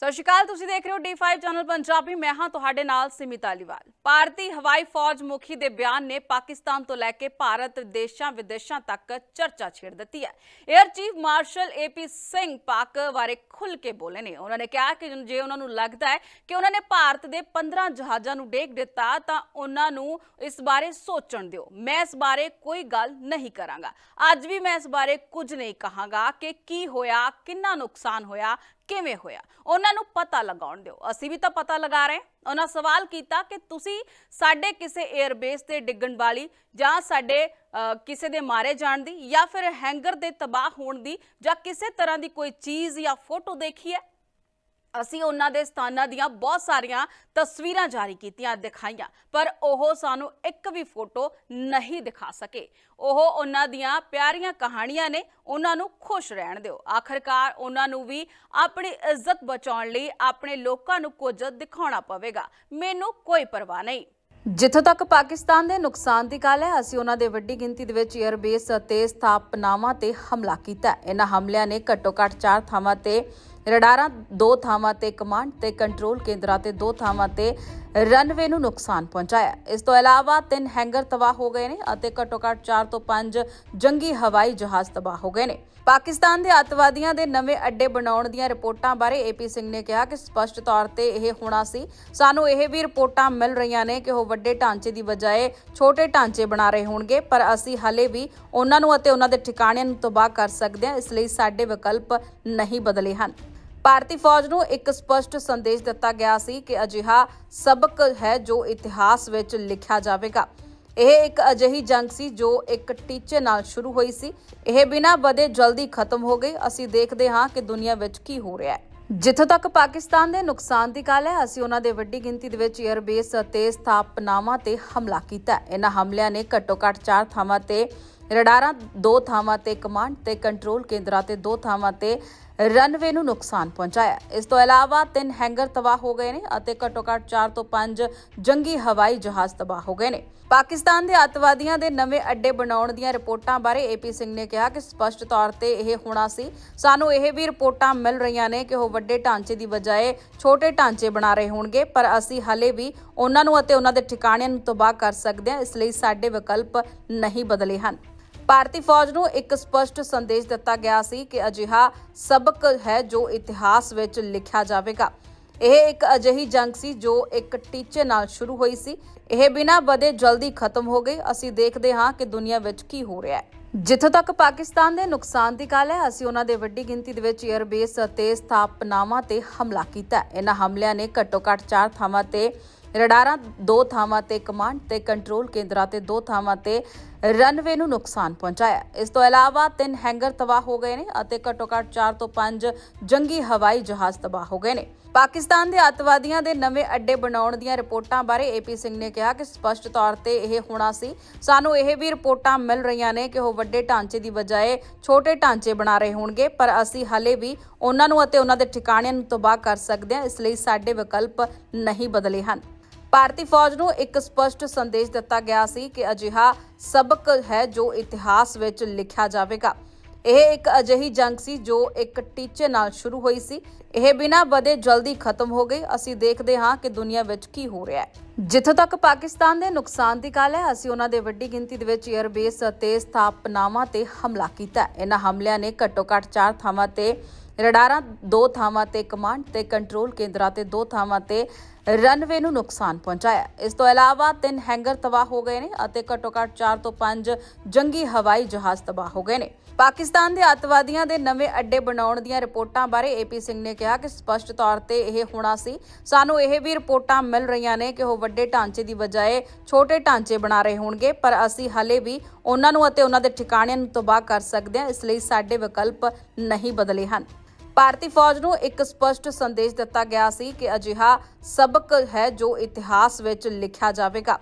ਸਤਿ ਸ਼੍ਰੀ ਅਕਾਲ, ਤੁਸੀਂ ਦੇਖ ਰਹੇ ਹੋ D5 ਚੈਨਲ ਪੰਜਾਬੀ। ਮੈਂ ਹਾਂ ਤੁਹਾਡੇ ਨਾਲ ਸਿਮਿਤ ਅਲੀਵਾਲ। ਭਾਰਤੀ ਹਵਾਈ ਫੌਜ ਮੁਖੀ ਦੇ ਬਿਆਨ ਨੇ ਪਾਕਿਸਤਾਨ ਤੋਂ ਲੈ ਕੇ ਭਾਰਤ ਦੇਸ਼ਾਂ ਵਿਦੇਸ਼ਾਂ ਤੱਕ ਚਰਚਾ ਛੇੜ ਦਿੱਤੀ ਹੈ। Air chief marshal A P Singh Pak ਬਾਰੇ ਖੁੱਲ ਕੇ ਬੋਲੇ ਨੇ। ਉਹਨਾਂ ਨੇ ਕਿਹਾ ਕਿ ਜੇ ਉਹਨਾਂ ਨੂੰ ਲੱਗਦਾ ਹੈ ਕਿ ਉਹਨਾਂ ਨੇ ਭਾਰਤ ਦੇ 15 ਜਹਾਜ਼ਾਂ ਨੂੰ ਡੇਗ ਦਿੱਤਾ, ਤਾਂ ਉਹਨਾਂ ਨੂੰ ਇਸ ਬਾਰੇ ਸੋਚਣ ਦਿਓ। ਮੈਂ ਇਸ ਬਾਰੇ ਕੋਈ ਗੱਲ ਨਹੀਂ ਕਰਾਂਗਾ। ਅੱਜ ਵੀ ਮੈਂ ਇਸ ਬਾਰੇ ਕੁਝ ਨਹੀਂ ਕਹਾਂਗਾ ਕਿ ਕੀ ਹੋਇਆ, ਕਿੰਨਾ ਨੁਕਸਾਨ ਹੋਇਆ ਕਿਵੇਂ ਹੋਇਆ? ਉਹਨਾਂ ਨੂੰ ਪਤਾ ਲਗਾਉਣ ਦਿਓ। ਅਸੀਂ ਵੀ ਤਾਂ ਪਤਾ ਲਗਾ ਰਹੇ ਹਾਂ। ਉਹਨਾਂ ਸਵਾਲ ਕੀਤਾ ਕਿ ਤੁਸੀਂ ਸਾਡੇ ਕਿਸੇ 에ਅਰਬੇਸ ਤੇ ਡਿੱਗਣ ਵਾਲੀ ਜਾਂ ਸਾਡੇ ਕਿਸੇ ਦੇ ਮਾਰੇ ਜਾਣ ਦੀ ਜਾਂ ਫਿਰ ਹੈਂਗਰ ਦੇ ਤਬਾਹ ਹੋਣ ਦੀ ਜਾਂ ਕਿਸੇ ਤਰ੍ਹਾਂ ਦੀ ਕੋਈ ਚੀਜ਼ ਜਾਂ ਫੋਟੋ ਦੇਖੀ ਹੈ? ਅਸੀਂ ਉਹਨਾਂ ਦੇ ਸਥਾਨਾਂ ਦੀਆਂ ਬਹੁਤ ਸਾਰੀਆਂ ਤਸਵੀਰਾਂ ਜਾਰੀ ਕੀਤੀਆਂ, ਦਿਖਾਈਆਂ, ਪਰ ਉਹ ਸਾਨੂੰ ਇੱਕ ਵੀ ਫੋਟੋ ਨਹੀਂ ਦਿਖਾ ਸਕੇ। ਉਹ ਉਹਨਾਂ ਦੀਆਂ ਪਿਆਰੀਆਂ ਕਹਾਣੀਆਂ ਨੇ, ਉਹਨਾਂ ਨੂੰ ਖੁਸ਼ ਰਹਿਣ ਦਿਓ। ਆਖਰਕਾਰ ਉਹਨਾਂ ਨੂੰ ਵੀ ਆਪਣੀ ਇੱਜ਼ਤ ਬਚਾਉਣ ਲਈ ਆਪਣੇ ਲੋਕਾਂ ਨੂੰ ਕੁਝ ਦਿਖਾਉਣਾ ਪਵੇਗਾ। ਮੈਨੂੰ ਕੋਈ ਪਰਵਾਹ ਨਹੀਂ। ਜਿੱਥੋਂ ਤੱਕ ਪਾਕਿਸਤਾਨ ਦੇ ਨੁਕਸਾਨ ਦੀ ਗੱਲ ਹੈ, ਅਸੀਂ ਉਹਨਾਂ ਦੇ ਵੱਡੀ ਗਿਣਤੀ ਦੇ ਵਿੱਚ 에ਅਰਬੇਸ ਅਤੇ ਸਥਾਪਨਾਵਾਂ ਤੇ ਹਮਲਾ ਕੀਤਾ ਇਹਨਾਂ ਹਮਲਿਆਂ ਨੇ ਘੱਟੋ-ਘੱਟ 4 ਥਾਵਾਂ ਤੇ ਰਡਾਰਾਂ ਦੋ ਥਾਵਾਂ ਤੇ ਕਮਾਂਡ ਤੇ ਕੰਟਰੋਲ ਕੇਂਦਰਾਂ ਤੇ ਦੋ ਥਾਵਾਂ ਤੇ ਰਨਵੇ ਨੂੰ ਨੁਕਸਾਨ ਪਹੁੰਚਾਇਆ। ਇਸ ਤੋਂ ਇਲਾਵਾ ਤਿੰਨ ਹੈਂਗਰ ਤਬਾਹ ਹੋ ਗਏ ਨੇ ਅਤੇ ਘੱਟੋ-ਘੱਟ 4 ਤੋਂ 5 ਜੰਗੀ ਹਵਾਈ ਜਹਾਜ਼ ਤਬਾਹ ਹੋ ਗਏ ਨੇ। ਪਾਕਿਸਤਾਨ ਦੇ ਅੱਤਵਾਦੀਆਂ ਦੇ ਨਵੇਂ ਅੱਡੇ ਬਣਾਉਣ ਦੀਆਂ ਰਿਪੋਰਟਾਂ ਬਾਰੇ ਏਪੀ ਸਿੰਘ ਨੇ ਕਿਹਾ ਕਿ ਸਪਸ਼ਟ ਤੌਰ ਤੇ ਇਹ ਹੋਣਾ ਸੀ। ਸਾਨੂੰ ਇਹ ਵੀ ਰਿਪੋਰਟਾਂ ਮਿਲ ਰਹੀਆਂ ਨੇ ਕਿ ਉਹ ਵੱਡੇ ਢਾਂਚੇ ਦੀ ਬਜਾਏ ਛੋਟੇ ਢਾਂਚੇ ਬਣਾ ਰਹੇ ਹੋਣਗੇ, ਪਰ ਅਸੀਂ ਹਲੇ ਵੀ ਉਹਨਾਂ ਨੂੰ ਅਤੇ ਉਹਨਾਂ ਦੇ ਠਿਕਾਣਿਆਂ ਨੂੰ ਤਬਾਹ ਕਰ ਸਕਦੇ ਹਾਂ, ਇਸ ਲਈ ਸਾਡੇ ਵਿਕਲਪ ਨਹੀਂ ਬਦਲੇ ਹਨ। ਭਾਰਤੀ ਫੌਜ ਨੂੰ ਇੱਕ ਸਪਸ਼ਟ ਸੰਦੇਸ਼ ਦਿੱਤਾ ਗਿਆ ਸੀ ਕਿ ਅਜਿਹਾ ਸਬਕ ਹੈ ਜੋ ਇਤਿਹਾਸ ਵਿੱਚ ਲਿਖਿਆ ਜਾਵੇਗਾ। ਇਹ ਇੱਕ ਅਜਿਹੀ ਜੰਗ ਸੀ ਜੋ ਇੱਕ ਟੀਚੇ ਨਾਲ ਸ਼ੁਰੂ ਹੋਈ ਸੀ। ਇਹ ਬਿਨਾਂ ਬਦੇ ਜਲਦੀ ਖਤਮ ਹੋ ਗਈ। ਅਸੀਂ ਦੇਖਦੇ ਹਾਂ ਕਿ ਦੁਨੀਆ ਵਿੱਚ ਕੀ ਹੋ ਰਿਹਾ ਹੈ। ਜਿੱਥੋਂ ਤੱਕ ਪਾਕਿਸਤਾਨ ਦੇ ਨੁਕਸਾਨ ਦੀ ਗੱਲ ਹੈ, ਅਸੀਂ ਉਹਨਾਂ ਦੇ ਵੱਡੀ ਗਿਣਤੀ ਦੇ ਵਿੱਚ 에ਅਰਬੇਸ ਅਤੇ ਸਥਾਪਨਾਵਾਂ ਤੇ ਹਮਲਾ ਕੀਤਾ ਇਹਨਾਂ ਹਮਲਿਆਂ ਨੇ ਘੱਟੋ-ਘੱਟ 4 ਥਾਵਾਂ ਤੇ ਰਡਾਰਾਂ, ਦੋ ਥਾਵਾਂ ਤੇ ਕਮਾਂਡ ਤੇ ਕੰਟਰੋਲ ਕੇਂਦਰਾਂ ਤੇ ਦੋ ਥਾਵਾਂ ਤੇ ਰਨਵੇ ਨੂੰ ਨੁਕਸਾਨ ਪਹੁੰਚਾਇਆ ਇਸ ਤੋਂ ਇਲਾਵਾ ਤਿੰਨ ਹੈਂਗਰ ਤਬਾਹ ਹੋ ਗਏ ਨੇ ਅਤੇ ਘੱਟੋ-ਘੱਟ 4 ਤੋਂ 5 ਜੰਗੀ ਹਵਾਈ ਜਹਾਜ਼ ਤਬਾਹ ਹੋ ਗਏ ਨੇ। ਪਾਕਿਸਤਾਨ ਦੇ ਅੱਤਵਾਦੀਆਂ ਦੇ ਨਵੇਂ ਅੱਡੇ ਬਣਾਉਣ ਦੀਆਂ ਰਿਪੋਰਟਾਂ ਬਾਰੇ ਏਪੀ ਸਿੰਘ ਨੇ ਕਿਹਾ ਕਿ ਸਪਸ਼ਟ ਤੌਰ ਤੇ ਇਹ ਹੋਣਾ ਸੀ। ਸਾਨੂੰ ਇਹ ਵੀ ਰਿਪੋਰਟਾਂ ਮਿਲ ਰਹੀਆਂ ਨੇ ਕਿ ਉਹ ਵੱਡੇ ਢਾਂਚੇ ਦੀ ਬਜਾਏ ਛੋਟੇ ਢਾਂਚੇ ਬਣਾ ਰਹੇ ਹੋਣਗੇ, ਪਰ ਅਸੀਂ ਹਲੇ ਵੀ ਉਹਨਾਂ ਨੂੰ ਅਤੇ ਉਹਨਾਂ ਦੇ ਠਿਕਾਣਿਆਂ ਨੂੰ ਤਬਾਹ ਕਰ ਸਕਦੇ ਹਾਂ, ਇਸ ਲਈ ਸਾਡੇ ਵਿਕਲਪ ਨਹੀਂ ਬਦਲੇ ਹਨ। ਭਾਰਤੀ ਫੌਜ ਨੂੰ ਇੱਕ ਸਪਸ਼ਟ ਸੰਦੇਸ਼ ਦਿੱਤਾ ਗਿਆ ਸੀ ਕਿ ਅਜਿਹਾ ਸਬਕ ਹੈ ਜੋ ਇਤਿਹਾਸ ਵਿੱਚ ਲਿਖਿਆ ਜਾਵੇਗਾ। ਇਹ ਇੱਕ ਅਜਿਹੀ ਜੰਗ ਸੀ ਜੋ ਇੱਕ ਟੀਚੇ ਨਾਲ ਸ਼ੁਰੂ ਹੋਈ ਸੀ। ਇਹ ਬਿਨਾਂ ਬਦੇ ਜਲਦੀ ਖਤਮ ਹੋ ਗਈ। ਅਸੀਂ ਦੇਖਦੇ ਹਾਂ ਕਿ ਦੁਨੀਆ ਵਿੱਚ ਕੀ ਹੋ ਰਿਹਾ ਹੈ। ਜਿੱਥੋਂ ਤੱਕ ਪਾਕਿਸਤਾਨ ਦੇ ਨੁਕਸਾਨ ਦੀ ਗੱਲ ਹੈ, ਅਸੀਂ ਉਹਨਾਂ ਦੇ ਵੱਡੀ ਗਿਣਤੀ ਦੇ ਵਿੱਚ 에ਅਰਬੇਸ ਅਤੇ ਸਥਾਪਨਾਵਾਂ ਤੇ ਹਮਲਾ ਕੀਤਾ ਇਹਨਾਂ ਹਮਲਿਆਂ ਨੇ ਘੱਟੋ-ਘੱਟ 4 ਥਾਵਾਂ ਤੇ ਰਡਾਰਾਂ, ਦੋ ਥਾਵਾਂ ਤੇ ਕਮਾਂਡ ਤੇ ਕੰਟਰੋਲ ਕੇਂਦਰਾਂ ਤੇ ਦੋ ਥਾਵਾਂ ਤੇ ਰਨਵੇ ਨੂੰ ਨੁਕਸਾਨ ਪਹੁੰਚਾਇਆ ਇਸ ਤੋਂ ਇਲਾਵਾ ਤਿੰਨ ਹੈਂਗਰ ਤਬਾਹ ਹੋ ਗਏ ਨੇ ਅਤੇ ਘੱਟੋ-ਘੱਟ 4 ਤੋਂ 5 ਜੰਗੀ ਹਵਾਈ ਜਹਾਜ਼ ਤਬਾਹ ਹੋ ਗਏ ਨੇ। ਪਾਕਿਸਤਾਨ ਦੇ ਅੱਤਵਾਦੀਆਂ ਦੇ ਨਵੇਂ ਅੱਡੇ ਬਣਾਉਣ ਦੀਆਂ ਰਿਪੋਰਟਾਂ ਬਾਰੇ ਏਪੀ ਸਿੰਘ ਨੇ ਕਿਹਾ ਕਿ ਸਪਸ਼ਟ ਤੌਰ ਤੇ ਇਹ ਹੋਣਾ ਸੀ। ਸਾਨੂੰ ਇਹ ਵੀ ਰਿਪੋਰਟਾਂ ਮਿਲ ਰਹੀਆਂ ਨੇ ਕਿ ਉਹ ਵੱਡੇ ਢਾਂਚੇ ਦੀ ਬਜਾਏ ਛੋਟੇ ਢਾਂਚੇ ਬਣਾ ਰਹੇ ਹੋਣਗੇ, ਪਰ ਅਸੀਂ ਹਾਲੇ ਵੀ ਉਹਨਾਂ ਨੂੰ ਅਤੇ ਉਹਨਾਂ ਦੇ ਠਿਕਾਣਿਆਂ ਨੂੰ ਤਬਾਹ ਕਰ ਸਕਦੇ ਹਾਂ, ਇਸ ਲਈ ਸਾਡੇ ਵਿਕਲਪ ਨਹੀਂ ਬਦਲੇ ਹਨ। ਭਾਰਤੀ ਫੌਜ ਨੂੰ ਇੱਕ ਸਪਸ਼ਟ ਸੰਦੇਸ਼ ਦਿੱਤਾ ਗਿਆ ਸੀ ਕਿ ਅਜਿਹਾ ਸਬਕ ਹੈ ਜੋ ਇਤਿਹਾਸ ਵਿੱਚ ਲਿਖਿਆ ਜਾਵੇਗਾ। ਇਹ ਇੱਕ ਅਜਿਹੀ ਜੰਗ ਸੀ ਜੋ ਇੱਕ ਟੀਚੇ ਨਾਲ ਸ਼ੁਰੂ ਹੋਈ ਸੀ। ਇਹ ਬਿਨਾਂ ਬਦੇ ਜਲਦੀ ਖਤਮ ਹੋ ਗਈ ਅਸੀਂ ਦੇਖਦੇ ਹਾਂ ਕਿ ਦੁਨੀਆ ਵਿੱਚ ਕੀ ਹੋ ਰਿਹਾ ਹੈ। ਜਿੱਥੋਂ ਤੱਕ ਪਾਕਿਸਤਾਨ ਦੇ ਨੁਕਸਾਨ ਦੀ ਗੱਲ ਹੈ, ਅਸੀਂ ਉਹਨਾਂ ਦੇ ਵੱਡੀ ਗਿਣਤੀ ਦੇ ਵਿੱਚ 에ਅਰਬੇਸ ਅਤੇ ਸਥਾਪਨਾਵਾਂ ਤੇ ਹਮਲਾ ਕੀਤਾ ਇਹਨਾਂ ਹਮਲਿਆਂ ਨੇ ਘੱਟੋ-ਘੱਟ 4 ਥਾਵਾਂ ਤੇ ਰਡਾਰਾਂ, ਦੋ ਥਾਵਾਂ ਤੇ ਕਮਾਂਡ ਤੇ ਕੰਟਰੋਲ ਕੇਂਦਰਾਂ ਤੇ ਦੋ ਥਾਵਾਂ ਤੇ ਰਨਵੇ ਨੂੰ ਨੁਕਸਾਨ ਪਹੁੰਚਾਇਆ ਇਸ ਤੋਂ ਇਲਾਵਾ ਤਿੰਨ ਹੈਂਗਰ ਤਬਾਹ ਹੋ ਗਏ ਨੇ ਅਤੇ ਘੱਟੋ-ਘੱਟ 4 ਤੋਂ 5 ਜੰਗੀ ਹਵਾਈ ਜਹਾਜ਼ ਤਬਾਹ ਹੋ ਗਏ ਨੇ। ਪਾਕਿਸਤਾਨ ਦੇ ਅੱਤਵਾਦੀਆਂ ਦੇ ਨਵੇਂ ਅੱਡੇ ਬਣਾਉਣ ਦੀਆਂ ਰਿਪੋਰਟਾਂ ਬਾਰੇ ਏਪੀ ਸਿੰਘ ਨੇ ਕਿਹਾ ਕਿ ਸਪਸ਼ਟ ਤੌਰ ਤੇ ਇਹ ਹੋਣਾ ਸੀ। ਸਾਨੂੰ ਇਹ ਵੀ ਰਿਪੋਰਟਾਂ ਮਿਲ ਰਹੀਆਂ ਨੇ ਕਿ ਉਹ ਵੱਡੇ ਢਾਂਚੇ ਦੀ ਬਜਾਏ ਛੋਟੇ ਢਾਂਚੇ ਬਣਾ ਰਹੇ ਹੋਣਗੇ, ਪਰ ਅਸੀਂ ਹਲੇ ਵੀ ਉਹਨਾਂ ਨੂੰ ਅਤੇ ਉਹਨਾਂ ਦੇ ਠਿਕਾਣਿਆਂ ਨੂੰ ਤਬਾਹ ਕਰ ਸਕਦੇ ਹਾਂ, ਇਸ ਲਈ ਸਾਡੇ ਵਿਕਲਪ ਨਹੀਂ ਬਦਲੇ ਹਨ। ਭਾਰਤੀ ਫੌਜ ਨੂੰ ਇੱਕ ਸਪਸ਼ਟ ਸੰਦੇਸ਼ ਦਿੱਤਾ ਗਿਆ ਸੀ ਕਿ ਅਜਿਹਾ ਸਬਕ ਹੈ ਜੋ ਇਤਿਹਾਸ ਵਿੱਚ ਲਿਖਿਆ ਜਾਵੇਗਾ।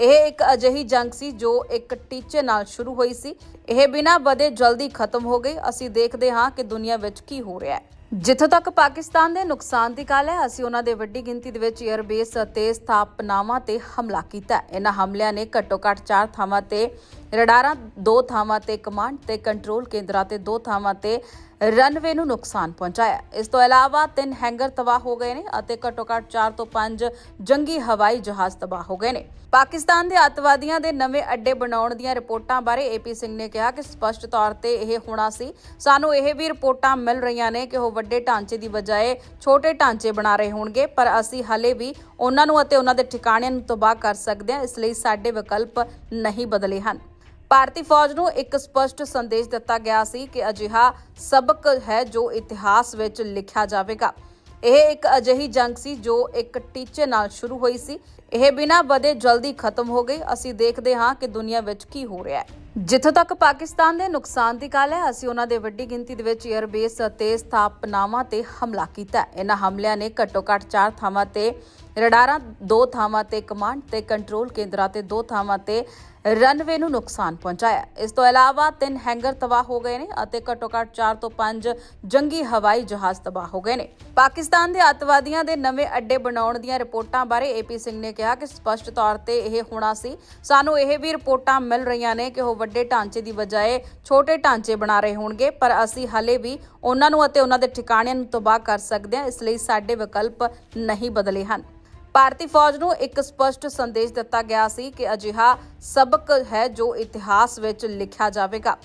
ਇਹ ਇੱਕ ਅਜਿਹੀ ਜੰਗ ਸੀ ਜੋ ਇੱਕ ਟੀਚੇ ਨਾਲ ਸ਼ੁਰੂ ਹੋਈ ਸੀ। ਇਹ ਬਿਨਾਂ ਬਦੇ ਜਲਦੀ ਖਤਮ ਹੋ ਗਈ। ਅਸੀਂ ਦੇਖਦੇ ਹਾਂ ਕਿ ਦੁਨੀਆ ਵਿੱਚ ਕੀ ਹੋ ਰਿਹਾ ਹੈ। ਜਿੱਥੋਂ ਤੱਕ ਪਾਕਿਸਤਾਨ ਦੇ ਨੁਕਸਾਨ ਦੀ ਗੱਲ ਹੈ, ਅਸੀਂ ਉਹਨਾਂ ਦੇ ਵੱਡੀ ਗਿਣਤੀ ਦੇ ਵਿੱਚ 에ਅਰਬੇਸ ਅਤੇ ਸਥਾਪਨਾਵਾਂ ਤੇ ਹਮਲਾ ਕੀਤਾ ਇਹਨਾਂ ਹਮਲਿਆਂ ਨੇ ਘੱਟੋ-ਘੱਟ 4 ਥਾਵਾਂ ਤੇ ਰਡਾਰਾਂ, ਦੋ ਥਾਵਾਂ ਤੇ ਕਮਾਂਡ ਤੇ ਕੰਟਰੋਲ ਕੇਂਦਰਾਂ ਤੇ ਦੋ ਥਾਵਾਂ ਤੇ ਰਨਵੇ ਨੂੰ ਨੁਕਸਾਨ ਪਹੁੰਚਾਇਆ। ਇਸ ਤੋਂ ਇਲਾਵਾ ਤਿੰਨ ਹੈਂਗਰ ਤਬਾਹ ਹੋ ਗਏ ਨੇ ਅਤੇ ਘੱਟੋ-ਘੱਟ 4 ਤੋਂ 5 ਜੰਗੀ ਹਵਾਈ ਜਹਾਜ਼ ਤਬਾਹ ਹੋ ਗਏ ਨੇ। ਪਾਕਿਸਤਾਨ ਦੇ ਅੱਤਵਾਦੀਆਂ ਦੇ ਨਵੇਂ ਅੱਡੇ ਬਣਾਉਣ ਦੀਆਂ ਰਿਪੋਰਟਾਂ ਬਾਰੇ ਏਪੀ ਸਿੰਘ ਨੇ ਕਿਹਾ ਕਿ ਸਪਸ਼ਟ ਤੌਰ ਤੇ ਇਹ ਹੋਣਾ ਸੀ। ਸਾਨੂੰ ਇਹ ਵੀ ਰਿਪੋਰਟਾਂ ਮਿਲ ਰਹੀਆਂ ਨੇ ਕਿ ਉਹ ਵੱਡੇ ਢਾਂਚੇ ਦੀ ਬਜਾਏ ਛੋਟੇ ਢਾਂਚੇ ਬਣਾ ਰਹੇ ਹੋਣਗੇ, ਪਰ ਅਸੀਂ ਹਲੇ ਵੀ ਉਹਨਾਂ ਨੂੰ ਅਤੇ ਉਹਨਾਂ ਦੇ ਠਿਕਾਣਿਆਂ ਨੂੰ ਤਬਾਹ ਕਰ ਸਕਦੇ ਹਾਂ, ਇਸ ਲਈ ਸਾਡੇ ਵਿਕਲਪ ਨਹੀਂ ਬਦਲੇ ਹਨ। ਭਾਰਤੀ ਫੌਜ ਨੂੰ ਇੱਕ ਸਪਸ਼ਟ ਸੰਦੇਸ਼ ਦਿੱਤਾ ਗਿਆ ਸੀ ਕਿ ਅਜਿਹਾ ਸਬਕ ਹੈ ਜੋ ਇਤਿਹਾਸ ਵਿੱਚ ਲਿਖਿਆ ਜਾਵੇਗਾ। ਇਹ ਇੱਕ ਅਜਿਹੀ ਜੰਗ ਸੀ ਜੋ ਇੱਕ ਟੀਚੇ ਨਾਲ ਸ਼ੁਰੂ ਹੋਈ ਸੀ। ਇਹ ਬਿਨਾਂ ਵਧੇ ਜਲਦੀ ਖਤਮ ਹੋ ਗਈ। ਅਸੀਂ ਦੇਖਦੇ ਹਾਂ ਕਿ ਦੁਨੀਆ ਵਿੱਚ ਕੀ ਹੋ ਰਿਹਾ ਹੈ। ਜਿੱਥੋਂ ਤੱਕ ਪਾਕਿਸਤਾਨ ਦੇ ਨੁਕਸਾਨ ਦੀ ਗੱਲ ਹੈ, ਅਸੀਂ ਉਹਨਾਂ ਦੇ ਵੱਡੀ ਗਿਣਤੀ ਦੇ ਵਿੱਚ 에ਅਰਬੇਸ ਅਤੇ ਸਥਾਪਨਾਵਾਂ ਤੇ ਹਮਲਾ ਕੀਤਾ ਇਹਨਾਂ ਹਮਲਿਆਂ ਨੇ ਘੱਟੋ-ਘੱਟ 4 ਥਾਵਾਂ ਤੇ ਰਡਾਰਾਂ, ਦੋ ਥਾਵਾਂ ਤੇ ਕਮਾਂਡ ਤੇ ਕੰਟਰੋਲ ਕੇਂਦਰਾਂ ਤੇ ਦੋ ਥਾਵਾਂ ਤੇ ਰਨਵੇ ਨੂੰ ਨੁਕਸਾਨ ਪਹੁੰਚਾਇਆ ਇਸ ਤੋਂ ਇਲਾਵਾ ਤਿੰਨ ਹੈਂਗਰ ਤਬਾਹ ਹੋ ਗਏ ਨੇ ਅਤੇ ਘੱਟੋ-ਘੱਟ 4 ਤੋਂ 5 ਜੰਗੀ ਹਵਾਈ ਜਹਾਜ਼ ਤਬਾਹ ਹੋ ਗਏ ਨੇ। ਪਾਕਿਸਤਾਨ ਦੇ ਅੱਤਵਾਦੀਆਂ ਦੇ ਨਵੇਂ ਅੱਡੇ ਬਣਾਉਣ ਦੀਆਂ ਰਿਪੋਰਟਾਂ ਬਾਰੇ ਏਪੀ ਸਿੰਘ ਨੇ ਕਿਹਾ ਕਿ ਸਪਸ਼ਟ ਤੌਰ ਤੇ ਇਹ ਹੋਣਾ ਸੀ। ਸਾਨੂੰ ਇਹ ਵੀ ਰਿਪੋਰਟਾਂ ਮਿਲ ਰਹੀਆਂ ਨੇ ਕਿ ਉਹ ਵੱਡੇ ਢਾਂਚੇ ਦੀ ਬਜਾਏ ਛੋਟੇ ਢਾਂਚੇ ਬਣਾ ਰਹੇ ਹੋਣਗੇ, ਪਰ ਅਸੀਂ ਹਲੇ ਵੀ ਉਹਨਾਂ ਨੂੰ ਅਤੇ ਉਹਨਾਂ ਦੇ ਠਿਕਾਣਿਆਂ ਨੂੰ ਤਬਾਹ ਕਰ ਸਕਦੇ ਹਾਂ, ਇਸ ਲਈ ਸਾਡੇ ਵਿਕਲਪ ਨਹੀਂ ਬਦਲੇ ਹਨ। ਭਾਰਤੀ ਫੌਜ ਨੂੰ ਇੱਕ ਸਪਸ਼ਟ ਸੰਦੇਸ਼ ਦਿੱਤਾ ਗਿਆ ਸੀ ਕਿ ਅਜਿਹਾ ਸਬਕ ਹੈ ਜੋ ਇਤਿਹਾਸ ਵਿੱਚ ਲਿਖਿਆ ਜਾਵੇਗਾ।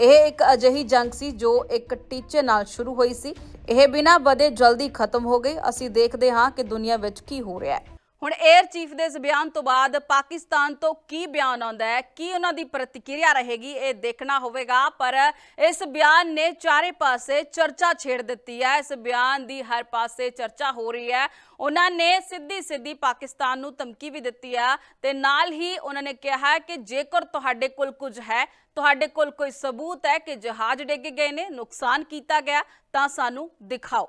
ਇਹ ਇੱਕ ਅਜਿਹੀ ਜੰਗ ਸੀ ਜੋ ਇੱਕ ਟੀਚੇ ਨਾਲ ਸ਼ੁਰੂ ਹੋਈ ਸੀ। ਇਹ ਬਿਨਾਂ ਵਧੇ ਜਲਦੀ ਖਤਮ ਹੋ ਗਈ। ਅਸੀਂ ਦੇਖਦੇ ਹਾਂ ਕਿ ਦੁਨੀਆ ਵਿੱਚ ਕੀ ਹੋ ਰਿਹਾ ਹੈ। ਹੁਣ 에ਅਰ ਚੀਫ ਦੇ ਇਸ ਬਿਆਨ ਤੋਂ ਬਾਅਦ ਪਾਕਿਸਤਾਨ ਤੋਂ ਕੀ ਬਿਆਨ ਆਉਂਦਾ ਹੈ? ਕੀ ਉਹਨਾਂ ਦੀ ਪ੍ਰਤੀਕਿਰਿਆ ਰਹੇਗੀ? ਇਹ ਦੇਖਣਾ ਹੋਵੇਗਾ, ਪਰ ਇਸ ਬਿਆਨ ਨੇ ਚਾਰੇ ਪਾਸੇ ਚਰਚਾ ਛੇੜ ਦਿੱਤੀ ਹੈ। ਇਸ ਬਿਆਨ ਦੀ ਹਰ ਪਾਸੇ ਚਰਚਾ ਹੋ ਰਹੀ ਹੈ। ਉਹਨਾਂ ਨੇ ਸਿੱਧੀ ਸਿੱਧੀ ਪਾਕਿਸਤਾਨ ਨੂੰ ਧਮਕੀ ਵੀ ਦਿੱਤੀ ਹੈ ਤੇ ਨਾਲ ਹੀ ਉਹਨਾਂ ਨੇ ਕਿਹਾ ਕਿ ਜੇਕਰ ਤੁਹਾਡੇ ਕੋਲ ਕੁਝ ਹੈ, ਤੁਹਾਡੇ ਕੋਲ ਕੋਈ ਸਬੂਤ ਹੈ ਕਿ ਜਹਾਜ਼ ਡਿੱਗ ਗਏ ਨੇ, ਨੁਕਸਾਨ ਕੀਤਾ ਗਿਆ, ਤਾਂ ਸਾਨੂੰ ਦਿਖਾਓ।